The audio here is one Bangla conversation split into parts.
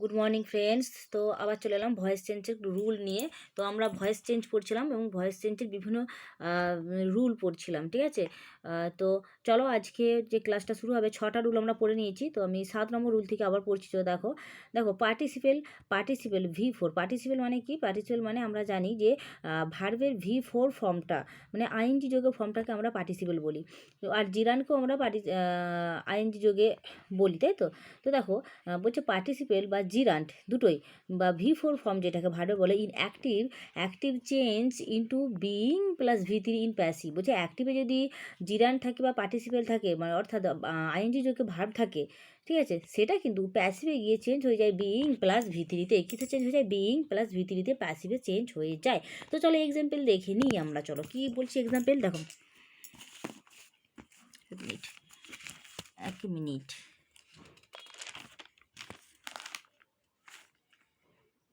গুড মর্নিং ফ্রেন্ডস তো আবার চলে এলাম ভয়েস চেঞ্জের রুল নিয়ে। তো আমরা ভয়েস চেঞ্জ পড়ছিলাম এবং ভয়েস চেঞ্জের বিভিন্ন রুল পড়ছিলাম, ঠিক আছে? তো চলো আজকে যে ক্লাসটা শুরু হবে, ছটা রুল আমরা পড়ে নিয়েছি। তো আমি সাত নম্বর রুল থেকে আবার পড়ছি, তো দেখো। দেখো participle participle V four participle মানে কি? পার্টিসিপেল মানে আমরা জানি যে ভার্বের ভি ফোর ফর্মটা মানে আইএনজি যোগে ফর্মটাকে আমরা পার্টিসিপেল বলি। আর জিরানকেও আমরা পার্টি আইএনজি যোগে বলি, তাই তো? তো দেখো বলছে পার্টিসিপেল বা জিরান্ট দুটোই বা ভি ফোর ফর্ম যেটাকে ভার্বে বলে in active active change into being plus V three in passive বলছে অ্যাক্টিভে যদি জিরান্ট থাকে বা পার্টিসিপেল থাকে মানে অর্থাৎ আইএনজি যোগে ভার্ব থাকে, ঠিক আছে? সেটা কিন্তু প্যাসিভে গিয়ে চেঞ্জ হয়ে যায় বিইং প্লাস ভি থ্রিতে কিসে চেঞ্জ হয়ে যায়? বিইং প্লাস ভি থ্রিতে প্যাসিভে চেঞ্জ হয়ে যায়। তো চলো এক্সাম্পল দেখে নিই আমরা, চলো। কি বলছি এক্সাম্পল দেখো। এক মিনিট। এক মিনিট।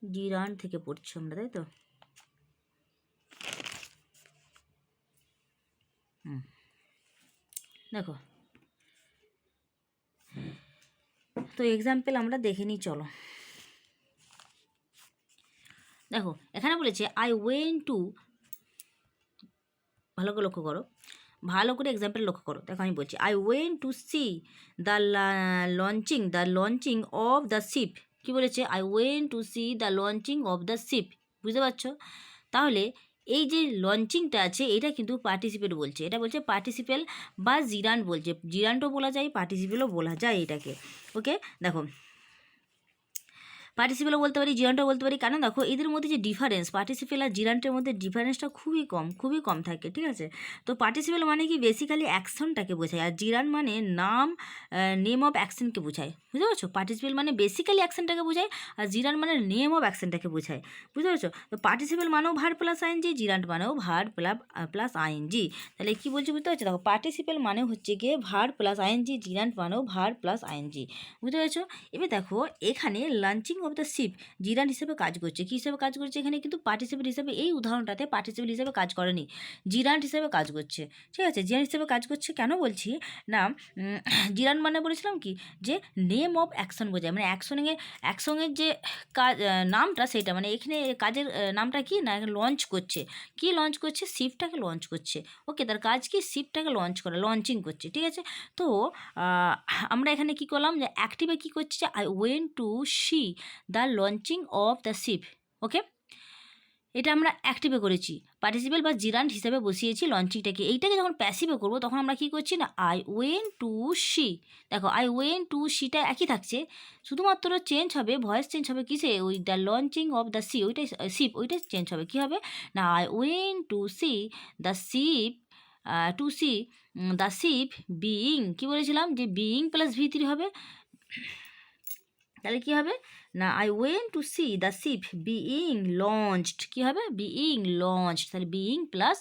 জিরান থেকে পড়ছি আমরা, তাই তো? দেখো। তো এক্সাম্পল আমরা দেখে নিই, চলো। দেখো, এখানে বলেছে আই ওয়েন টু ভালো করে লক্ষ্য করো। ভালো করে এক্সাম্পল লক্ষ্য করো। দেখো আমি বলছি I went to see the launching the launching of the ship কী বলেছে? I went to see the launching of the ship বুঝতে পারছ? তাহলে এই যে লঞ্চিংটা আছে, এটা কিন্তু পার্টিসিপেট বলছে। এটা বলছে পার্টিসিপেল বা জিরান বলছে। জিরানটাও বলা যায় পার্টিসিপেলও বলা যায় এটাকে। ওকে দেখো পার্টিসিপেলও বলতে পারি জিরানটাও বলতে পারি। কারণ দেখো, এদের মধ্যে যে ডিফারেন্স পার্টিসিপেল আর জিরান্টের মধ্যে ডিফারেন্সটা খুবই কম খুবই কম থাকে, ঠিক আছে? তো পার্টিসিপেল মানে কি? বেসিক্যালি অ্যাকশনটাকে বোঝায়। আর জিরান মানে নাম নেম অফ অ্যাকশনকে বোঝায়। বুঝতে পারছ? পার্টিসিপেল মানে বেসিক্যালি অ্যাকশনটাকে বোঝায়, আর জিরান মানে নেম অফ অ্যাকশনটাকে বোঝায়। বুঝতে পারছ? তো পার্টিসিপেল মানেও ভার প্লাস আইনজি জিরান্ট মানেও ভার প্লাস প্লাস আইনজি তাহলে কী বলছি বুঝতে পারছ? দেখো পার্টিসিপেল মানে হচ্ছে গিয়ে ভার প্লাস আইনজি জিরান্ট মানেও ভার প্লাস আইনজি বুঝতে পেরেছ? এবার দেখো, এখানে লাঞ্চিং দ্য শিপ জিরান হিসেবে কাজ করছে। কী হিসেবে কাজ করছে এখানে? কিন্তু পার্টিসিপেল হিসেবে এই উদাহরণটাতে পার্টিসিপেল হিসেবে কাজ করেনি। জিরান্ট হিসেবে কাজ করছে। ঠিক আছে? জিরান হিসেবে কাজ করছে কেন বলছি? না জিরান মানে বলেছিলাম কি? যে নেম অফ অ্যাকশন বোঝায়। মানে অ্যাকশনের অ্যাকশনের যে কাজ নামটা সেটা মানে এখানে কাজের নামটা কি? না লঞ্চ করছে। কি লঞ্চ করছে? শিপটাকে লঞ্চ করছে। ওকে তার কাজ কি? শিপটাকে লঞ্চ করা লঞ্চিং করছে। ঠিক আছে? তো আমরা এখানে কি করলাম? যে অ্যাক্টিভে কি করছে? যে I went to see the launching of the ship okay এটা আমরা অ্যাক্টিভে করেছি। পার্টিসিপেল বা জিরান্ট হিসেবে বসিয়েছি লঞ্চিংটাকে এইটাকে যখন প্যাসিভে করব, তখন আমরা কি করছি না? আই ওয়েন টু সি দেখো আই ওয়েন টু সিটা একই থাকছে। শুধুমাত্র চেঞ্জ হবে ভয়েস চেঞ্জ হবে কিসে? ওই the launching of the see ওইটাই শিপ ওইটাই চেঞ্জ হবে। কী হবে? না I went to see the ship to see the ship being কী বলেছিলাম? যে বিইং প্লাস ভি হবে। তাহলে কী হবে? না I went to see the ship being launched কী হবে? বিইং লঞ্চড তাহলে বিইং প্লাস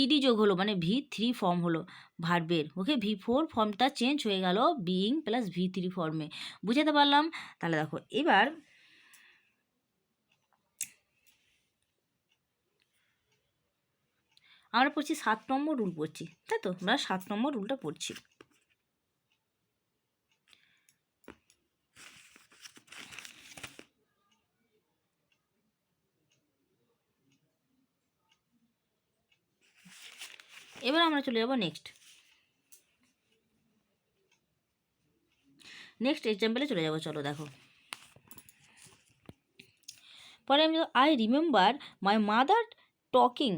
ইডি যোগ হলো মানে ভি থ্রি ফর্ম হলো ভার্বের ওকে ভি ফোর ফর্মটা চেঞ্জ হয়ে গেল বিইং প্লাস ভি থ্রি ফর্মে বুঝাতে পারলাম? তাহলে দেখো, এবার আমরা পড়ছি সাত নম্বর রুল পড়ছি, তাই তো? আমরা সাত নম্বর রুলটা পড়ছি। এবার আমরা চলে যাব নেক্সট নেক্সট এক্সাম্পলে চলে যাব, চলো দেখো। পরে আমি I remember my mother talking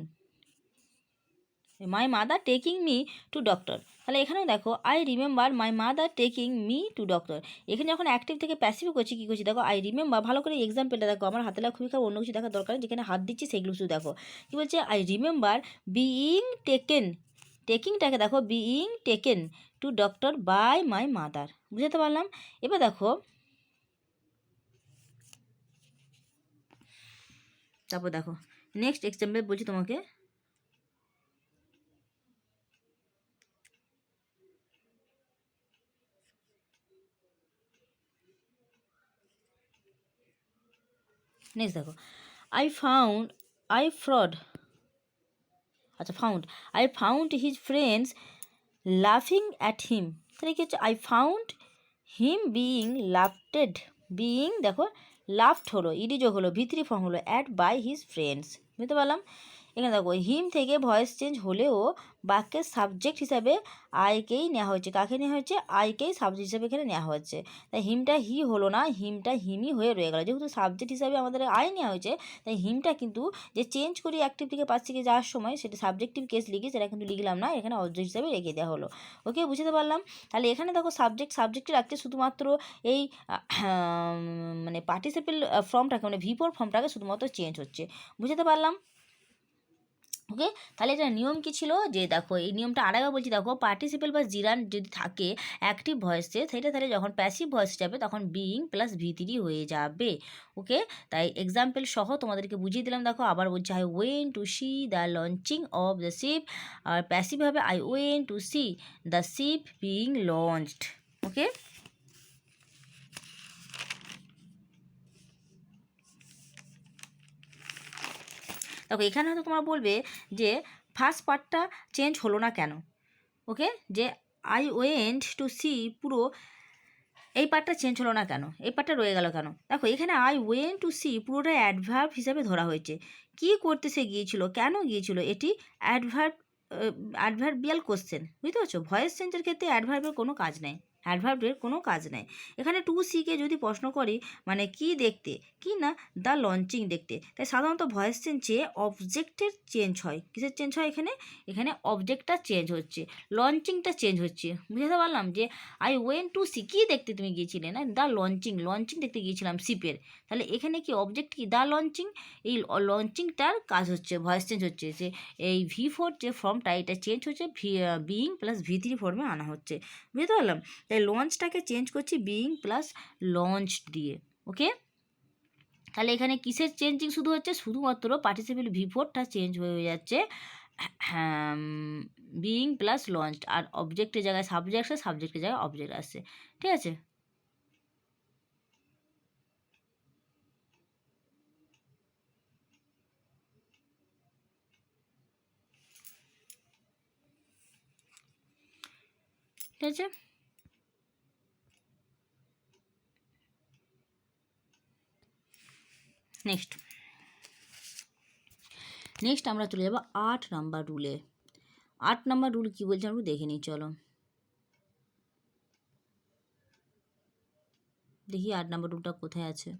my mother taking me to doctor তাহলে এখানেও দেখো I remember my mother taking me to doctor এখানে যখন অ্যাক্টিভ থেকে প্যাসিভ করছি, কী করছি? দেখো আই রিমেম্বার ভালো করে এক্সাম্পলটা দেখো, আমার হাতে লাগা খুবই খারাপ অন্য কিছু দেখার দরকার যেখানে হাত দিচ্ছি সেগুলো শুধু দেখো। কী বলছে? আই রিমেম্বার বিইং টেকেন টেকিংটাকে দেখো being taken to doctor by my mother বুঝতে পারলাম? এবার দেখো, তারপর দেখো নেক্সট এক্সাম্পল বলছি তোমাকে। নেক্সট দেখো। আই ফাউন্ড আই ফ্রড আচ্ছা found I found his friends লাফিং অ্যাট হিম তাহলে কি হচ্ছে? I found him being laughed being দেখো লাফট হলো ইডিজো হলো ভিতরি ফর্ম হলো অ্যাট বাই হিজ ফ্রেন্ডস বুঝতে পারলাম? এখানে দেখো হিম থেকে ভয়েস চেঞ্জ হলেও বাক্যের সাবজেক্ট হিসাবে আইকেই নেওয়া হয়েছে। কাকে নেওয়া হয়েছে? আইকেই সাবজেক্ট হিসাবে এখানে নেওয়া হয়েছে। তাই হিমটা হি হলো না হিমটা হিমই হয়ে রয়ে গেল। যেহেতু সাবজেক্ট হিসাবে আমাদের আই নেওয়া হয়েছে, তাই হিমটা কিন্তু যে চেঞ্জ করি অ্যাক্টিভ থেকে পাঁচ থেকে যাওয়ার সময়, সেটা সাবজেক্টিভ কেস লিখি সেটা কিন্তু লিখলাম না, এখানে অবজেক্ট হিসাবে রেখে দেওয়া হলো। ওকে বুঝতে পারলাম? তাহলে এখানে দেখো সাবজেক্ট সাবজেক্টে রাখতে শুধুমাত্র এই মানে পার্টিসিপেল ফর্মটাকে মানে ভিপোর ফর্মটাকে শুধুমাত্র চেঞ্জ হচ্ছে। বুঝতে পারলাম? ওকে তাহলে এটা নিয়ম কি ছিল? যে দেখো, এই নিয়মটা আরেকবার বলছি, দেখো পার্টিসিপেল বা জিরান যদি থাকে অ্যাক্টিভ ভয়েসে সেটা তাহলে যখন প্যাসিভ ভয়েস যাবে, তখন বিইং প্লাস ভিতিরি হয়ে যাবে। ওকে তাই এক্সাম্পল সহ তোমাদেরকে বুঝিয়ে দিলাম, দেখো, আবার বলছি I went to see the launching of the ship R passive হবে I went to see the ship being launched okay দেখো এখানে হয়তো তোমরা বলবে যে ফার্স্ট পার্টটা চেঞ্জ হলো না কেন? ওকে যে আই ওয়েন্ট টু সি পুরো এই পার্টটা চেঞ্জ হলো না কেন? এই পার্টটা রয়ে গেল কেন? দেখো, এখানে আই ওয়েন টু সি পুরোটা অ্যাডভার্ব হিসাবে ধরা হয়েছে। কি করতে সে গিয়েছিল, কেন গিয়েছিল? এটি অ্যাডভার্ব অ্যাডভার্বিয়াল কোশ্চেন বুঝতে পারছ? ভয়েস চেঞ্জের ক্ষেত্রে অ্যাডভার্বের কোনো কাজ নেই। অ্যাডভার্বের কোনো কাজ নেই। এখানে টু সিকে যদি প্রশ্ন করি মানে কি দেখতে? কি না? দ্য লঞ্চিং দেখতে। তাই সাধারণত ভয়েস চেঞ্জে অবজেক্টের চেঞ্জ হয়। কিসের চেঞ্জ হয় এখানে? এখানে অবজেক্টটা চেঞ্জ হচ্ছে। লঞ্চিংটা চেঞ্জ হচ্ছে। বুঝতে পারলাম যে আই ওয়েন টু সি কী দেখতে তুমি গিয়েছিলে? না দ্য লঞ্চিং লঞ্চিং দেখতে গিয়েছিলাম শিপের তাহলে এখানে কি অবজেক্ট কি? দ্য লঞ্চিং এই লঞ্চিংটার কাজ হচ্ছে ভয়েস চেঞ্জ হচ্ছে, যে এই ভি ফোর যে ফর্মটা এটা চেঞ্জ হচ্ছে V being plus V three ফর্মে আনা হচ্ছে। বুঝতে পারলাম? তাই লঞ্চটাকে চেঞ্জ করছি বিইং প্লাস লঞ্চ দিয়ে ওকে তাহলে এখানে কিসের চেঞ্জিং শুধু হচ্ছে, শুধুমাত্র পার্টিসিপেল ভি ফোরটা চেঞ্জ হয়ে যাচ্ছে বিইং প্লাস লঞ্চ আর অবজেক্টের জায়গায় সাবজেক্ট আসে সাবজেক্টের জায়গায় অবজেক্ট আসে ঠিক আছে? ঠিক আছে নেক্সট নেক্সট আমরা চলে যাব আট নাম্বার রুলে আট নাম্বার রুল কী বলছে আমরা দেখে নিই, চলো। দেখি আট নাম্বার রুলটা কোথায় আছে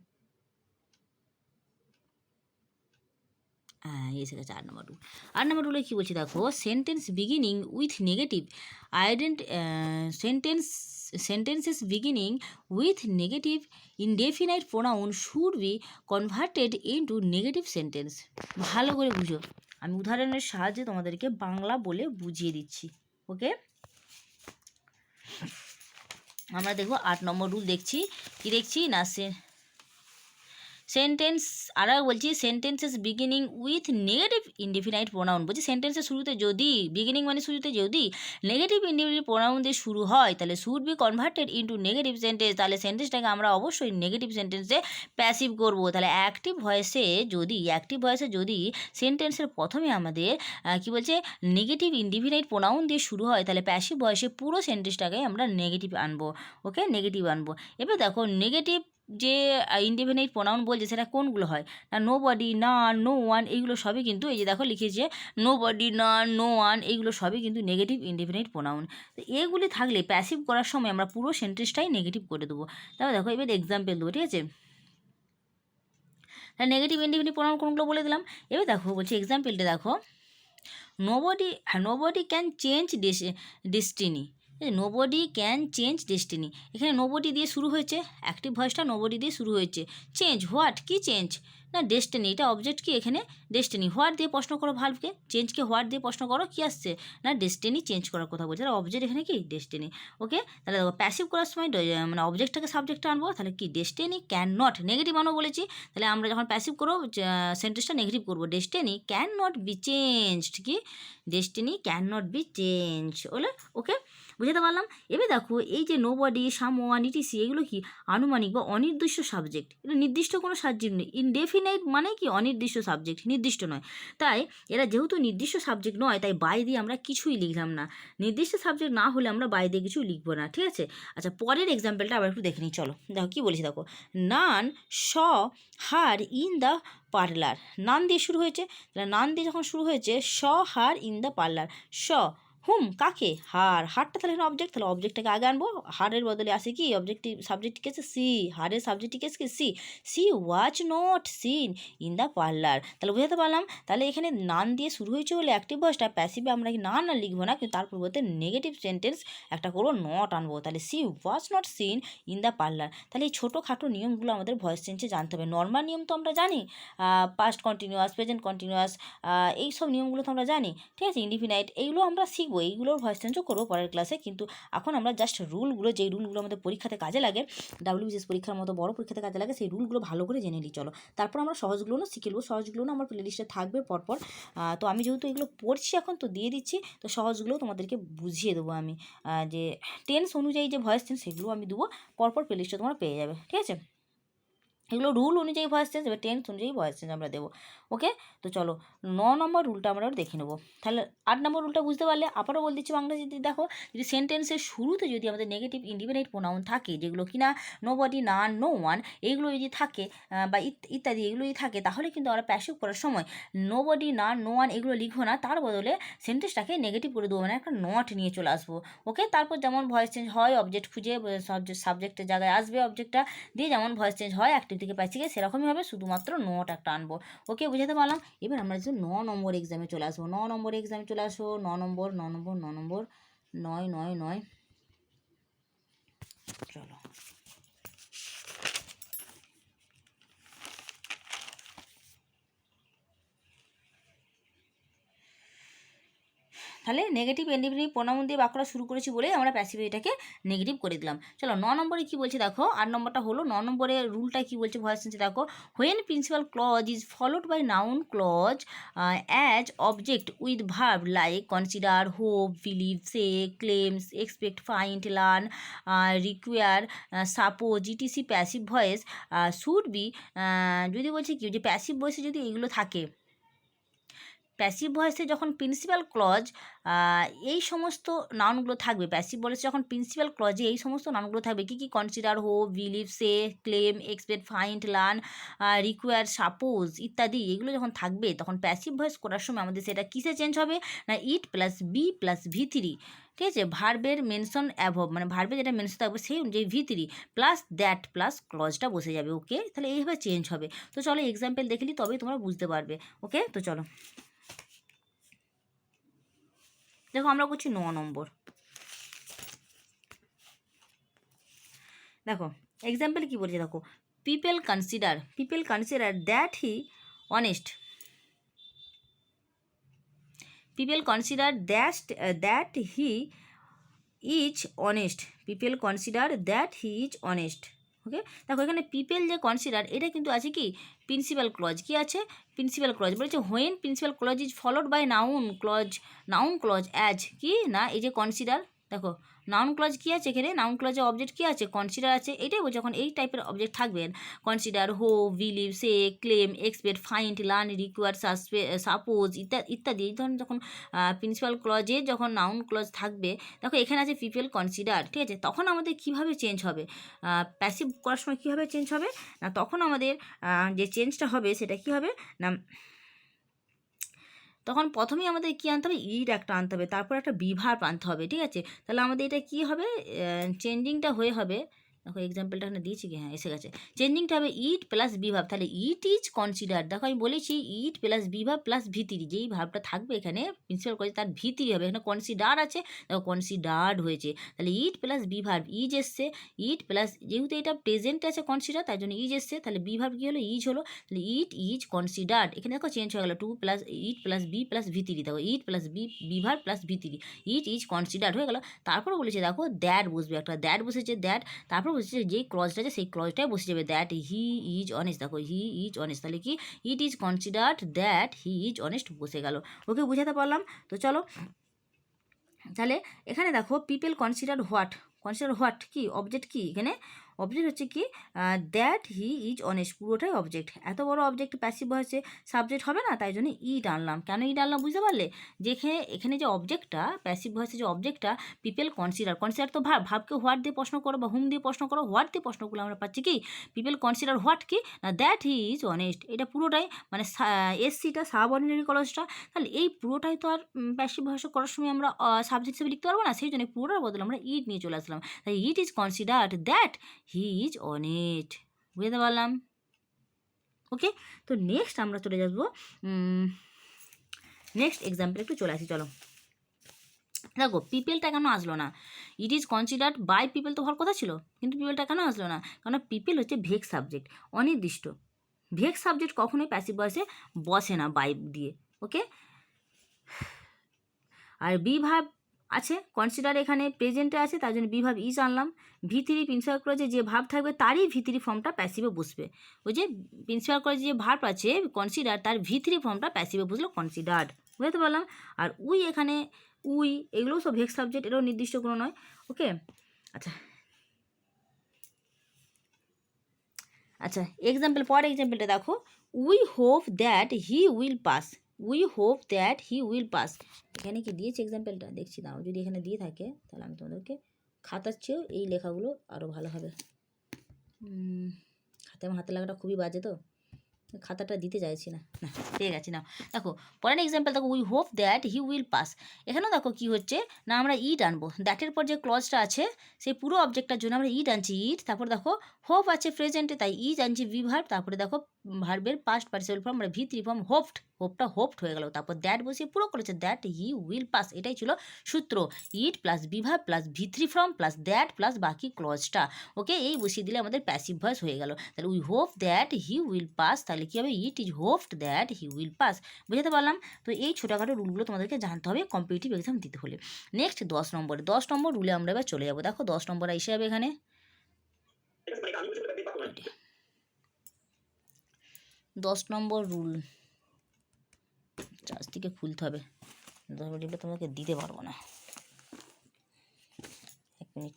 হ্যাঁ এসে গেছে আট নম্বর রুল আট নম্বর রুলে কী বলছি? দেখো sentence beginning with negative indent sentence sentences beginning with negative indefinite pronoun should be converted into negative sentence ভালো করে বুঝো। আমি উদাহরণের সাহায্যে তোমাদেরকে বাংলা বলে বুঝিয়ে দিচ্ছি, ওকে? আমরা দেখব আট নম্বর রুল দেখছি। কি দেখছি? না, সে সেন্টেন্স আর বলছি sentences beginning with negative indefinite pronoun বলছি সেন্টেন্সের শুরুতে যদি বিগিনিং মানে শুরুতে যদি নেগেটিভ ইনডিফিনাইট প্রোনাউন দিয়ে শুরু হয়, তাহলে should be converted into negative sentence তাহলে সেন্টেন্সটাকে আমরা অবশ্যই নেগেটিভ সেন্টেন্সে প্যাসিভ করব। তাহলে অ্যাক্টিভ ভয়েসে যদি অ্যাক্টিভ ভয়েসে যদি সেন্টেন্সের প্রথমে আমাদের কি বলছে নেগেটিভ ইনডিফিনাইট প্রোনাউন দিয়ে শুরু হয়, তাহলে প্যাসিভ ভয়েসে পুরো সেন্টেন্সটাকে আমরা নেগেটিভ আনব। ওকে নেগেটিভ আনব। এবার দেখো নেগেটিভ যে ইন্ডিপেন্ডেন্ট প্রোনাউন বলছে সেটা কোনগুলো হয়? না নো বডি না নো ওয়ান এইগুলো সবই কিন্তু এই যে দেখো লিখেছে নো বডি না নো ওয়ান এইগুলো সবই কিন্তু নেগেটিভ ইন্ডিপেন্ডেন্ট প্রোনাউন তো এগুলি থাকলে প্যাসিভ করার সময় আমরা পুরো সেন্টেন্সটাই নেগেটিভ করে দেবো। তারপর দেখো এবার এক্সাম্পল দেবো, ঠিক আছে? তাহলে নেগেটিভ ইন্ডিপেন্ডেন্ট প্রোনাউন কোনগুলো বলে দিলাম? এবার দেখো, বলছি এক্সাম্পলটা দেখো। Nobody nobody can change destiny nobody can change destiny এখানে নোবডি দিয়ে শুরু হয়েছে অ্যাক্টিভ ভয়েসটা নোবডি দিয়ে শুরু হয়েছে। চেঞ্জ হোয়াট কি চেঞ্জ না ডেস্টিনি এটা অবজেক্ট কি এখানে? ডেস্টিনি হোয়াট দিয়ে প্রশ্ন করো ভালভকে চেঞ্জকে হোয়াট দিয়ে প্রশ্ন করো, কি আসছে? না ডেস্টিনি চেঞ্জ করার কথা বলছে। আর অবজেক্ট এখানে কি? ডেস্টিনি ওকে তাহলে দেখো প্যাসিভ করার সময় মানে অবজেক্টটাকে সাবজেক্টটা আনব, তাহলে কি? ডেস্টিনি ক্যান নট নেগেটিভ আনব বলেছি। তাহলে আমরা যখন প্যাসিভ করব সেন্টেন্সটা নেগেটিভ করব। Destiny can not be changed কি? Destiny can not be change বলে ওকে বুঝতে পারলাম? এবার দেখো, এই যে নো বডি সামোয়ান ইটিসি এগুলো কি? আনুমানিক বা অনির্দিষ্ট সাবজেক্ট এটা নির্দিষ্ট কোনো সাবজেক্ট নেই ইনডেফিনাইট মানে কি? অনির্দিষ্ট সাবজেক্ট নির্দিষ্ট নয়। তাই এরা যেহেতু নির্দিষ্ট সাবজেক্ট নয়, তাই বাই দিয়ে আমরা কিছুই লিখলাম না। নির্দিষ্ট সাবজেক্ট না হলে আমরা বাই দিয়ে কিছু লিখব না, ঠিক আছে? আচ্ছা পরের এক্সাম্পলটা আবার একটু দেখে নিই, চলো। দেখো, কী বলেছি দেখো? None saw her in the parlour. None দিয়ে শুরু হয়েছে। তাহলে নান দিয়ে যখন শুরু হয়েছে, saw her in the parlour. Saw হুম, কাকে? হার, হারটা তাহলে অবজেক্ট তাহলে অবজেক্টটাকে আগে আনব। হারের বদলে আসে কি? অবজেক্টিভ সাবজেক্ট কি আছে সি হারের সাবজেক্ট কি আছে কি? She she was not seen in the parlour তাহলে বুঝতে পারলাম, তাহলে এখানে নান দিয়ে শুরু হয়েছে বলে অ্যাক্টিভ ভয়েসটা প্যাসিভে আমরা কি না না লিখব না, কিন্তু তার পরিবর্তে নেগেটিভ সেন্টেন্স একটা করব নট আনব। তাহলে she was not seen in the parlour তাহলে এই ছোটোখাটো নিয়মগুলো আমাদের ভয়েস চেঞ্জে জানতে হবে। নর্মাল নিয়ম তো আমরা জানি পাস্ট কন্টিনিউয়াস প্রেজেন্ট কন্টিনিউয়াস এই সব নিয়মগুলো তো আমরা জানি। ঠিক আছে ইন্ডিফিনাইট এইগুলো আমরা শিখব। এইগুলোর ভয়েস চেঞ্জও করব পরের ক্লাসে কিন্তু এখন আমরা জাস্ট রুলগুলো যেই রুলগুলো আমাদের পরীক্ষাতে কাজে লাগে ডাব্লিউবিসিএস পরীক্ষার মতো বড় পরীক্ষাতে কাজে লাগে, সেই রুলগুলো ভালো করে জেনে নিই, চলো। তারপর আমরা সহজগুলো না শিখে নেব, সহজগুলো না আমার প্লেলিস্টে থাকবে পরপর। তো আমি যেহেতু এগুলো পড়ছি এখন, তো দিয়ে দিচ্ছি, তো সহজগুলো তোমাদেরকে বুঝিয়ে দেবো আমি। যে টেন্স অনুযায়ী যে ভয়েস চেঞ্জ সেগুলো আমি দেবো, পরপর প্লেলিস্টে তোমরা পেয়ে যাবে, ঠিক আছে? এগুলো রুল অনুযায়ী ভয়েস চেঞ্জ এবার টেন্স অনুযায়ী ভয়েস চেঞ্জ আমরা দেবো। ওকে তো চলো, ন নম্বর রুলটা আমরা দেখে নেব। তাহলে আট নম্বর রুলটা বুঝতে পারলে আবারও বল দিচ্ছি বাংলা যদি দেখো, যদি সেন্টেন্সের শুরুতে যদি আমাদের নেগেটিভ ইন্ডিপেন্ডেন্ট প্রোনাউন থাকে, যেগুলো কিনা নো বডি না নো ওয়ান এইগুলো যদি থাকে বা ইত- ইত্যাদি এগুলো যদি থাকে, তাহলে কিন্তু আমরা প্যাসিভ করার সময় নো বডি না নো ওয়ান এগুলো লিখব না, তার বদলে সেন্টেন্সটাকে নেগেটিভ করে দেবো মানে একটা নট নিয়ে চলে আসব। ওকে তারপর যেমন ভয়েস চেঞ্জ হয় অবজেক্ট খুঁজে সাবজেক্ট সাবজেক্টের জায়গায় আসবে অবজেক্টটা দিয়ে যেমন ভয়েস চেঞ্জ হয় অ্যাক্টিভ থেকে প্যাসিভে সেরকমই হবে, শুধুমাত্র নোট একটা আনব। ওকে বুঝাতে পারলাম? এবার আমরা যে ন নম্বর এক্সামে চলে আসব। ন নম্বর এক্সামে চলে আসব, ন নম্বর ন নম্বর ন নম্বর, নয় নয় নয়। চলো। তাহলে নেগেটিভ এন্ডিভিটিভ প্রোনাউন দিয়ে বাক্যটা শুরু করেছি বলে আমরা প্যাসিভ এটাকে নেগেটিভ করে দিলাম। চলো ন নম্বরে কি বলছে দেখো? আট নম্বরটা হলো ন নম্বরে রুলটা কি বলছে ভয়েস চেঞ্জে দেখো। When principal clause is followed by noun clause as object with verb like consider hope believe say claims expect find learn require suppose etc passive voice should be যদি বলছে কি? যে প্যাসিভ ভয়েসে যদি এগুলো থাকে প্যাসিভ ভয়েসে যখন প্রিন্সিপাল ক্লজ এই সমস্ত নাউনগুলো থাকবে। প্যাসিভ ভয়েসে যখন প্রিন্সিপাল ক্লজে এই সমস্ত নাউনগুলো থাকবে, কী কী consider hope believe say claim expect find learn require suppose ইত্যাদি এগুলো যখন থাকবে, তখন প্যাসিভ ভয়েস করার সময় আমাদের সেটা কিসে চেঞ্জ হবে? না it plus be plus V three ঠিক আছে? ভার্বের মেনশন অ্যাভব মানে ভার্বে যেটা মেনশন থাকবে সেই অনুযায়ী V three plus that plus ক্লজটা বসে যাবে ওকে তাহলে এইভাবে চেঞ্জ হবে। তো চলো এক্সাম্পল দেখলি তবেই তোমরা বুঝতে পারবে ওকে তো চলো। দেখো আমরা করছি ন নম্বর। দেখো এক্সাম্পল কি বলছে দেখো people consider people consider that he honest people consider that that he is honest people consider that he is honest okay দেখো, এখানে পিপেল যে কনসিডার এটা কিন্তু আছে কি? প্রিন্সিপাল ক্লজ কি আছে? প্রিন্সিপাল ক্লজ বলেছে when principal clause is followed by noun clause noun clause as কি? না, এই যে কনসিডার দেখো নাউন ক্লজ কী আছে এখানে? নাউন ক্লজে অবজেক্ট কী আছে? কনসিডার আছে। এটাই বলছে যখন এই টাইপের অবজেক্ট থাকবেন কনসিডার হো believe say claim expect find learn require suspect suppose ইত্যাদি ইত্যাদি। এই ধরনের যখন প্রিন্সিপাল ক্লজে যখন নাউন ক্লজ থাকবে, দেখো, এখানে আছে পিপল কনসিডার ঠিক আছে? তখন আমাদের কীভাবে চেঞ্জ হবে? প্যাসিভ করার সময় কীভাবে চেঞ্জ হবে? না, তখন আমাদের যে চেঞ্জটা হবে, সেটা কী হবে? না তখন প্রথমেই আমাদের কী আনতে হবে? ইড একটা আনতে হবে। তারপর একটা বিভার আনতে হবে, ঠিক আছে? তাহলে আমাদের এটা কী হবে? চেঞ্জিংটা হয়ে হবে দেখো এক্সাম্পলটা এখানে দিয়েছি কি? হ্যাঁ এসে গেছে। চেঞ্জিংটা হবে ইট প্লাস বিভাব, তাহলে ইট ইজ কনসিডার দেখো আমি বলেছি ইট প্লাস বিভাব প্লাস ভিতিরি যেই ভাবটা থাকবে এখানে প্রিন্সিপাল কলেজ তার ভিতিরি হবে। এখানে কনসিডার আছে, দেখো কনসিডার্ড হয়েছে। তাহলে ইট প্লাস বিভাব ইজ এসছে। ইট প্লাস যেহেতু এটা প্রেজেন্ট আছে কনসিডার তাই জন্য ইজ এসছে। তাহলে বিভাব কী হলো? ইজ হলো। তাহলে ইট ইজ কনসিডার্ড এখানে দেখো চেঞ্জ হয়ে গেলো। To plus it plus be plus V three দেখো it plus be beaver plus V three it is considered হয়ে গেল। তারপর বলেছে, দেখো দ্যাট বসবে। একটা দ্যাট বসেছে দ্যাট তারপর বসেছে যেই ক্লজটা আছে, সেই ক্লজটাই বসে যাবে দ্যাট হি ইজ অনেস্ট দেখো হি ইজ অনেস্ট তাহলে কি? It is considered that he is honest বসে গেল। ওকে বুঝাতে পারলাম? তো চলো। তাহলে এখানে দেখো people consider what consider what কি? অবজেক্ট কি? এখানে অবজেক্ট হচ্ছে কি দ্যাট হি ইজ অনেস্ট পুরোটাই অবজেক্ট এত বড় অবজেক্ট প্যাসিভ ভয়েসে সাবজেক্ট হবে না, তাই জন্য ইট আনলাম কেন ইট আনলাম বুঝতে পারলে? যেখানে, এখানে যে অবজেক্টটা প্যাসিভ ভয়েসে যে অবজেক্টটা পিপল কনসিডার কনসিডার তো ভাব ভাবকে হোয়াট দিয়ে প্রশ্ন করো বা হুম দিয়ে প্রশ্ন করো হোয়াট দিয়ে প্রশ্ন করলে আমরা পাচ্ছি কি? পিপল কনসিডার হোয়াট কি? না দ্যাট হি ইজ অনেস্ট এটা পুরোটাই মানে এসসিটা সাব অর্ডিনারি কলেজটা তাহলে এই পুরোটাই তো আর প্যাসিভ ভয়েস করার সময় আমরা সাবজেক্ট হিসেবে লিখতে পারব না? সেই জন্য পুরোটার বদলে আমরা ইট নিয়ে চলে আসলাম। তাই it is considered that he is on it বুঝতে পারলাম? ওকে তো নেক্সট আমরা চলে যাব নেক্সট এক্সাম্পল একটু চলে আসি, চলো। দেখো পিপলটা কেন আসলো না? It is considered by people তো হওয়ার কথা ছিল, কিন্তু পিপলটা কেন আসলো না? কারণ পিপল হচ্ছে ভেক সাবজেক্ট অনির্দিষ্ট। ভেক সাবজেক্ট কখনোই প্যাসিভ বয়সে বসে না বাই দিয়ে ওকে আর বি ভাব আছে কনসিডার এখানে প্রেজেন্টে আছে, তার জন্য বি ভাব ইজ আনলাম ভি থ্রি প্রিন্সিপাল কলেজে যে ভাব থাকবে, তারই ভি থ্রি ফর্মটা প্যাসিভে বসবে। ওই যে প্রিন্সিপাল কলেজে যে ভাব আছে কনসিডার তার ভি থ্রি ফর্মটা প্যাসিভে বসল কনসিডার্ড বুঝতে পারলাম? আর উই এখানে, উই, এগুলোও সব ভেক্স সাবজেক্ট এটাও নির্দিষ্ট কোনো নয়। ওকে আচ্ছা। আচ্ছা এক্সাম্পল পর এক্সাম্পলটা দেখো। We hope that he will pass we hope that he will pass এখানে কি দিয়েছে এক্সাম্পলটা দেখছি দাও যদি এখানে দিয়ে থাকে, তাহলে আমি তোমাদেরকে খাতার চেয়েও এই লেখাগুলো আরও ভালো হবে। খাতায় আমার হাতে লাগাটা খুবই বাজে তো। খাতাটা দিতে চাইছি না। না, পেয়ে গেছি না দেখো, পরের এক্সাম্পল দেখো we hope that he will pass এখানেও দেখো কি হচ্ছে, না আমরা ইট আনব। দ্যাটের পর যে ক্লজটা আছে, সেই পুরো অবজেক্টটার জন্য আমরা ইট আনছি ইট তারপর দেখো হোপ আছে প্রেজেন্টে তাই ইজ আনছি ভি ভার্ব তারপরে দেখো ভার্বের পাস্ট পার্টিসিপাল ফর্ম আমরা ভি থ্রি ফর্ম হোপড হোপটা হোপড হয়ে গেল। তারপর দ্যাট বসিয়ে পুরো করেছে দ্যাট হি উইল পাস এটাই ছিল সূত্র। It plus Bibhab plus V three form plus that plus বাকি ক্লজটা ওকে এই বসিয়ে দিলে আমাদের প্যাসিভ ভয়েস হয়ে গেল। তাহলে we hope that he will pass তাহলে কী হবে? It is hoped that he will pass বুঝতে পারলাম? তো এই ছোটোখাটো রুলগুলো তোমাদেরকে জানতে হবে কম্পিটিটিভ এক্সাম দিতে হলে। নেক্সট দশ নম্বরে। দশ নম্বর রুলে আমরা এবার চলে যাব। দেখো দশ নম্বর এসে যাবে এখানে। দশ নম্বর রুল চার্জ খুলতে হবে। দশ মিনিটটা তোমাকে দিতে পারব না। এক মিনিট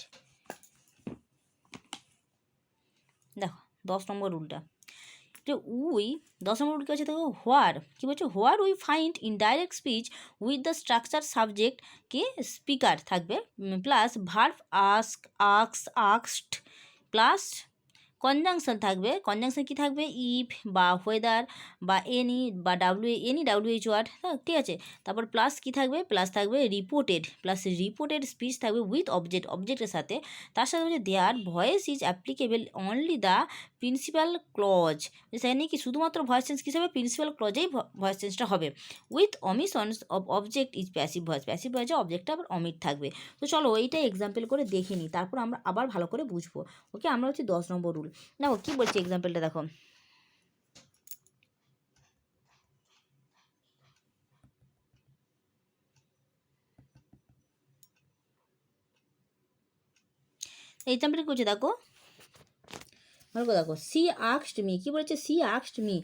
দেখো, দশ নম্বর রুলটা যে উই, দশ নম্বর রুল কী আছে দেখো? হোয়ার কী বলছে? Where we find in direct speech with the structure subject K speaker থাকবে? প্লাস ভার্ভ আস্ক আক্স আক্সড প্লাস কনজাংশন থাকবে। কনজাংশন কী থাকবে? ইফ বা ওয়েদার বা এনি বা W any W H word ঠিক আছে? তারপর প্লাস কী থাকবে? প্লাস থাকবে রিপোর্টেড প্লাস রিপোর্টেড স্পিচ থাকবে উইথ অবজেক্ট অবজেক্টের সাথে। তার সাথে হচ্ছে their voice is applicable only the principal clause সেখানে কি শুধুমাত্র ভয়েস চেঞ্জ কী হবে? প্রিন্সিপাল ক্লজেই ভয়েস চেঞ্জটা হবে। With omissions of object is passive voice passive ভয়েসে অবজেক্টটা আবার অমিট থাকবে। তো চলো এইটা এক্সাম্পল করে দেখে নিই। তারপর আমরা আবার ভালো করে বুঝব। ওকে আমরা হচ্ছে দশ নম্বর রুল দেখো কী বলছে এক্সাম্পলটা দেখো। এক্সাম্পল করছে দেখো? দেখো সি আক্সড মি কী বলেছে? সি আক্সড me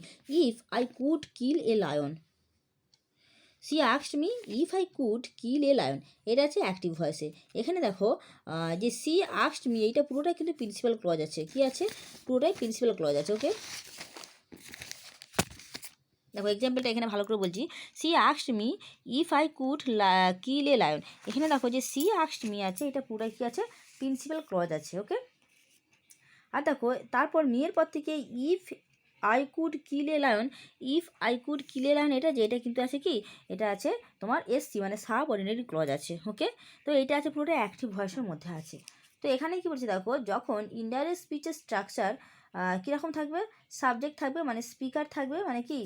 if I could kill a lion C আক্সড me if I could kill a lion এটা আছে অ্যাক্টিভ ভয়েসে এখানে দেখো যে সি আক্সড মি এইটা পুরোটাই কিন্তু প্রিন্সিপাল ক্লজ আছে। কি আছে? পুরোটাই প্রিন্সিপাল ক্লজ আছে ওকে দেখো এক্সাম্পলটা এখানে ভালো করে বলছি। She আক্সড me if I could kill a lion এখানে দেখো যে সি আক্সড মি আছে, এটা পুরোটাই কি আছে? প্রিন্সিপাল ক্লজ আছে ওকে আর দেখো, তারপর মেয়ের পর থেকে if I could kill a lion if I could kill a lion এটা যে, এটা কিন্তু আছে কি? এটা আছে তোমার এসসি মানে সাব অর্ডিনারি ক্লজ আছে ওকে তো এটা আছে পুরোটা অ্যাক্টিভ ভয়েসের মধ্যে আছে। তো এখানে কি বলছে দেখো, যখন ইনডাইরেক্ট স্পিচের স্ট্রাকচার কীরকম থাকবে? সাবজেক্ট থাকবে মানে স্পিকার থাকবে মানে কি?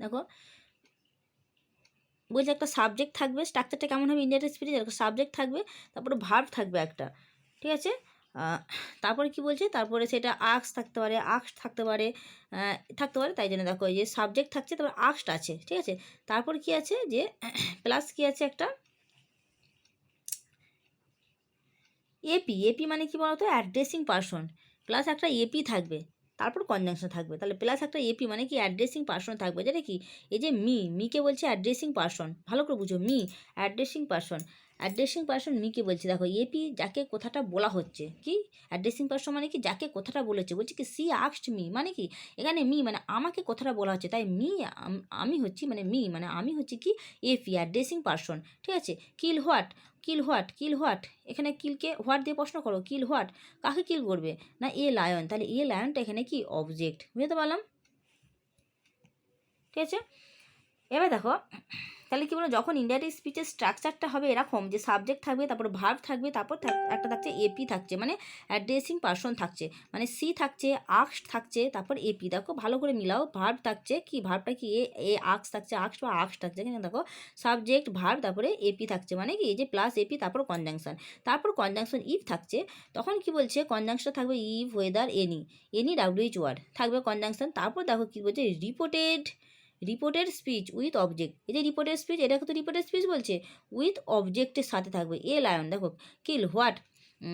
দেখো, বলছে একটা সাবজেক্ট থাকবে স্ট্রাকচারটা কেমন হবে? ইন্ডিয়ান স্পিচে সাবজেক্ট থাকবে, তারপরে ভার্ব থাকবে একটা, ঠিক আছে? তারপরে কি বলছে? তারপরে সেটা আক্স থাকতে পারে, আক্স থাকতে পারে থাকতে পারে, তাই জন্য দেখো যে সাবজেক্ট থাকছে, তারপর আক্সটা আছে, ঠিক আছে? তারপর কি আছে যে প্লাস কি আছে একটা? এপি এপি মানে কি বলতো? অ্যাড্রেসিং পারসন প্লাস একটা এপি থাকবে, তারপর কনজাংশন থাকবে, তাহলে প্লাস একটা এপি মানে কি? অ্যাড্রেসিং পার্সন থাকবে, যেটা কি? এই যে মি মিকে বলছে অ্যাড্রেসিং পার্সন ভালো করে বুঝো me addressing person addressing person মিকে বলছে, দেখো এপি যাকে কথাটা বলা হচ্ছে, কি? অ্যাড্রেসিং পার্সন মানে কি? যাকে কথাটা বলেছে। বলছে কি সি আক্সড মি মানে কি? এখানে মি মানে আমাকে কথাটা বলা হচ্ছে। তাই মি আমি হচ্ছি মানে মি মানে আমি হচ্ছি কি? এপি অ্যাড্রেসিং পার্সন ঠিক আছে? Kill what kill what kill what এখানে কিলকে হোয়াট দিয়ে প্রশ্ন করো। কিল হোয়াট কাকে কিল করবে? না এ লায়ন তাহলে এ লায়নটা এখানে কি? অবজেক্ট বুঝতে পারলাম? ঠিক আছে? এবার দেখো, তাহলে কি বলো, যখন ইন্ডিয়াটিভ স্পিচের স্ট্রাকচারটা হবে এরকম, যে সাবজেক্ট থাকবে, তারপর ভার্ব থাকবে, তারপর একটা থাকছে এপি থাকছে মানে অ্যাড্রেসিং পার্সন থাকছে মানে সি থাকছে আক্স থাকছে, তারপর এপি দেখো, ভালো করে মিলাও ভার্ব থাকছে কি ভার্বটা কি এ এ আক্স থাকছে আক্স বা আক্স থাকছে, কিন্তু দেখো সাবজেক্ট ভার্ব তারপরে এপি থাকছে মানে কি, এই যে প্লাস এপি তারপর কনজাংশন তারপর কনজাংশন ইফ থাকছে, তখন কি বলছে কনজাংশন থাকবে if whether any any W H word থাকবে কনজাংশন তারপর দেখো কি বলছে reported reported speech with object এই যে রিপোর্টের স্পিচ এটাকে তো রিপোর্টের স্পিচ বলছে উইথ অবজেক্টের সাথে থাকবে। এ লায়ন দেখো কিল হোয়াট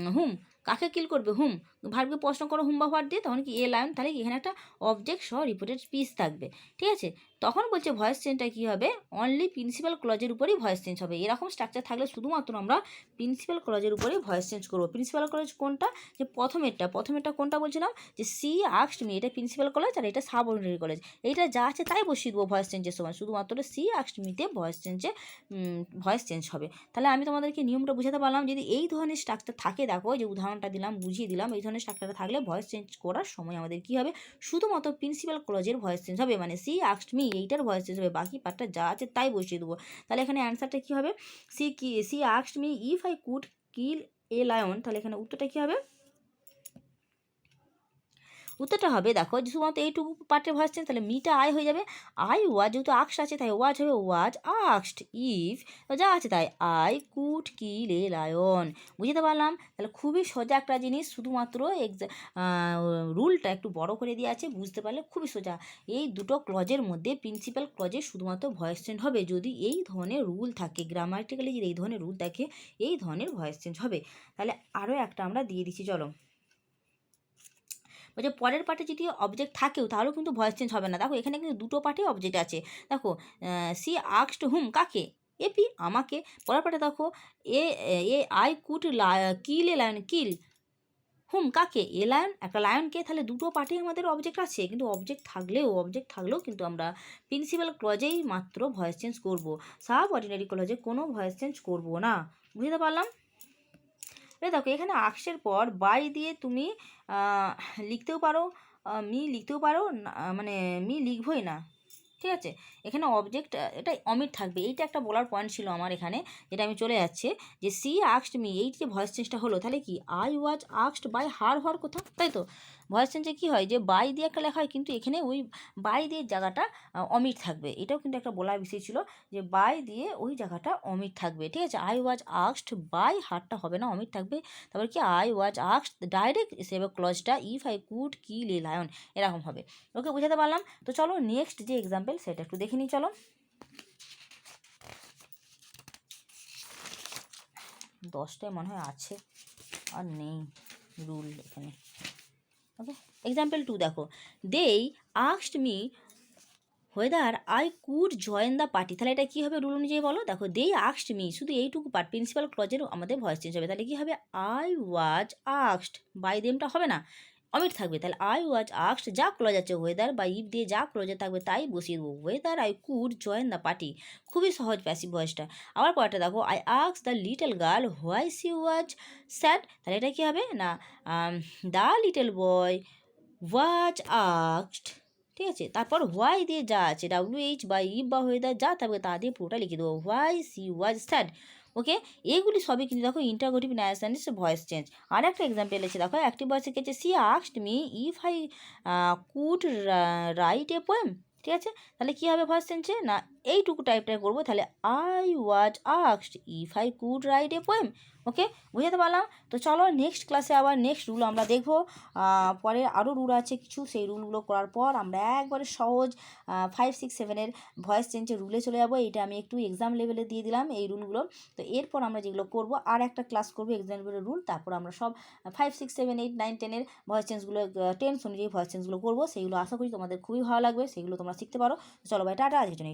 হুম কাকে কিল করবে হুম ভার্বকে প্রশ্ন করো হুম বা হোয়াট দিয়ে তখন কি এ লায়ন তাহলে এখানে একটা অবজেক্ট সহ রিপোর্টের স্পিচ থাকবে। ঠিক আছে? তখন বলছে ভয়েস চেঞ্জটা কী হবে? অনলি প্রিন্সিপাল ক্লজের উপরেই ভয়েস চেঞ্জ হবে। এরকম স্ট্রাকচার থাকলে শুধুমাত্র আমরা প্রিন্সিপাল ক্লজের উপরেই ভয়েস চেঞ্জ করব। প্রিন্সিপাল কলেজ কোনটা? যে প্রথমেরটা। প্রথমেরটা কোনটা বলছিলাম? যে সি আক্সড মি এটা প্রিন্সিপাল কলেজ আর এটা সাব অর্ডিনারি কলেজ এইটা যা আছে তাই বসিয়ে দেবো ভয়েস চেঞ্জের সময়। শুধুমাত্র সি আক্সড মিতে ভয়েস চেঞ্জে ভয়েস চেঞ্জ হবে। তাহলে আমি তোমাদেরকে নিয়মটা বুঝাতে পারলাম, যদি এই ধরনের স্ট্রাকচার থাকে দেখো, যে উদাহরণটা দিলাম, বুঝিয়ে দিলাম, এই ধরনের স্ট্রাকচারটা থাকলে ভয়েস চেঞ্জ করার সময় আমাদের কী হবে? শুধুমাত্র প্রিন্সিপাল ক্লজের ভয়েস চেঞ্জ হবে। মানে সি আক্সড মি এইটার ভয়েস চেঞ্জ হবে, বাকি পার্টটা যা আছে তাই বসিয়ে দেবো। তাহলে এখানে অ্যান্সারটা কী হবে? সি কি, she আক্সড me if I could kill a lion তাহলে এখানে উত্তরটা কী হবে? উত্তরটা হবে, দেখো শুধুমাত্র এইটুকু পার্টের ভয়েস চেঞ্জ তাহলে মিটা আয় হয়ে যাবে। আই ওয়াজ যেহেতু আক্স আছে, তাই ওয়াজ হবে ওয়াজ আক্সড ইফ যা আছে তাই I could kill a lion বুঝতে পারলাম? তাহলে খুবই সোজা একটা জিনিস, শুধুমাত্র রুলটা একটু বড় করে দিয়ে আছে, বুঝতে পারলে খুবই সোজা। এই দুটো ক্লজের মধ্যে প্রিন্সিপাল ক্লজে শুধুমাত্র ভয়েস চেঞ্জ হবে। যদি এই ধরনের রুল থাকে গ্রামাটিক্যালি যদি এই ধরনের রুল থাকে এই ধরনের ভয়েস চেঞ্জ হবে। তাহলে আরও একটা আমরা দিয়ে দিচ্ছি, চলো। বলছে পরের পার্টে যদি অবজেক্ট থাকেও, তাহলেও কিন্তু ভয়েস চেঞ্জ হবে না। দেখো, এখানে কিন্তু দুটো পার্টে অবজেক্ট আছে। দেখো সি আক্সড হুম কাকে? এপি আমাকে। পরের পার্টে দেখো a a I could kill a lion kill হুম, কাকে? এ লায়ন একটা লায়নকে তাহলে দুটো পার্টি আমাদের অবজেক্ট আছে। কিন্তু অবজেক্ট থাকলেও অবজেক্ট থাকলেও কিন্তু আমরা প্রিন্সিপাল ক্লজেই মাত্র ভয়েস চেঞ্জ করব। সাব অর্ডিনারি ক্লজে কোনো ভয়েস চেঞ্জ করব না। বুঝতে পারলাম? এবার দেখো, এখানে আক্সের পর বাই দিয়ে তুমি লিখতেও পারো মি লিখতেও পারো মানে মি লিখবই না, ঠিক আছে? এখানে অবজেক্ট এটা অমিট থাকবে। এইটা একটা বলার পয়েন্ট ছিল আমার এখানে, যেটা আমি চলে যাচ্ছে, যে সি আক্সড মি এই যে ভয়েস চেঞ্জটা হলো, তাহলে কি? আই ওয়াজ আক্সড বাই হার হওয়ার কথা তাই তো? ভয়েস চেঞ্জে কী হয় যে, বাই দিয়ে একটা লেখা হয় কিন্তু এখানে ওই বাই দিয়ে জায়গাটা অমিট থাকবে। এটাও কিন্তু একটা বলার বিষয় ছিল যে, বাই দিয়ে ওই জায়গাটা অমিট থাকবে। ঠিক আছে? আই ওয়াজ আক্সড বাই হারটা হবে না, অমিট থাকবে। তারপর কি? আই ওয়াজ আক্সড ডাইরেক্ট সেভ ক্লজটা, ইফ আই কুড কি এ লায়ন এরকম হবে। ওকে, বুঝাতে পারলাম? তো চলো নেক্সট যে এক্সাম্পল, সেটা একটু দেখে নিই, চলো। দশটায় মনে হয় আছে, আর নেই, রুল এখানে। ওকে এক্সাম্পল টু দেখো। They asked me whether I could join the party তাহলে এটা কী হবে রুল অনুযায়ী বলো? দেখো দেই আক্সড মি শুধু এইটুকু পার্ট প্রিন্সিপাল ক্লজের আমাদের ভয়েস চেঞ্জ হবে। তাহলে কী হবে? আই ওয়াজ আক্সড বাই দেমটা হবে না? অমিট থাকবে, তাহলে আই ওয়াজ আক্সড যা ক্লজ আছে ওয়েদার বা ইফ দিয়ে যা ক্লজে থাকবে তাই বসিয়ে দেবো। Whether I could join the party খুবই সহজ প্যাসিভ ভয়েসটা। আবার পরটা দেখো I আক্স the little girl why she was sad তাহলে এটা কী হবে? না দ্য লিটল বয় ওয়াজ আক্সড ঠিক আছে? তারপর হোয়াই দিয়ে যা আছে? ডাব্লিউ এইচ বা ইফ বা ওয়েদার যা থাকবে তা দিয়ে পুরোটা লিখে দেবো। Why she was sad okay এইগুলি সবই কিন্তু দেখো ইন্টারগোটিভ ন্যাশনালিস ভয়েস চেঞ্জ আর একটা এক্সাম্পল এসে দেখো, একটি ভয়েসে কেছে she আক্সড me if I could write a poem ঠিক আছে? তাহলে কী হবে ভয়েস চেঞ্জে না এইটুকু টাইপটাই করব, তাহলে I was আক্সড if I could write a poem okay বুঝাতে পারলাম? তো চলো নেক্সট ক্লাসে আবার নেক্সট রুল আমরা দেখব। পরে আরও রুল আছে কিছু, সেই রুলগুলো করার পর আমরা একবারে সহজ ফাইভ সিক্স সেভেনের ভয়েস চেঞ্জের রুলে চলে যাব। এইটা আমি একটু এক্সাম লেভেলে দিয়ে দিলাম এই রুলগুলো তো এরপর আমরা যেগুলো করব, আর একটা ক্লাস করব এক্সাম লেভেলের রুল তারপর আমরা সব five six seven eight nine টেনের ভয়েস চেঞ্জগুলো টেন্স অনুযায়ী ভয়েস চেঞ্জগুলো করব। সেইগুলো আশা করি তোমাদের খুবই ভালো লাগবে সেগুলো তোমরা শিখতে পারো। চলো ভাই টাটা জন্য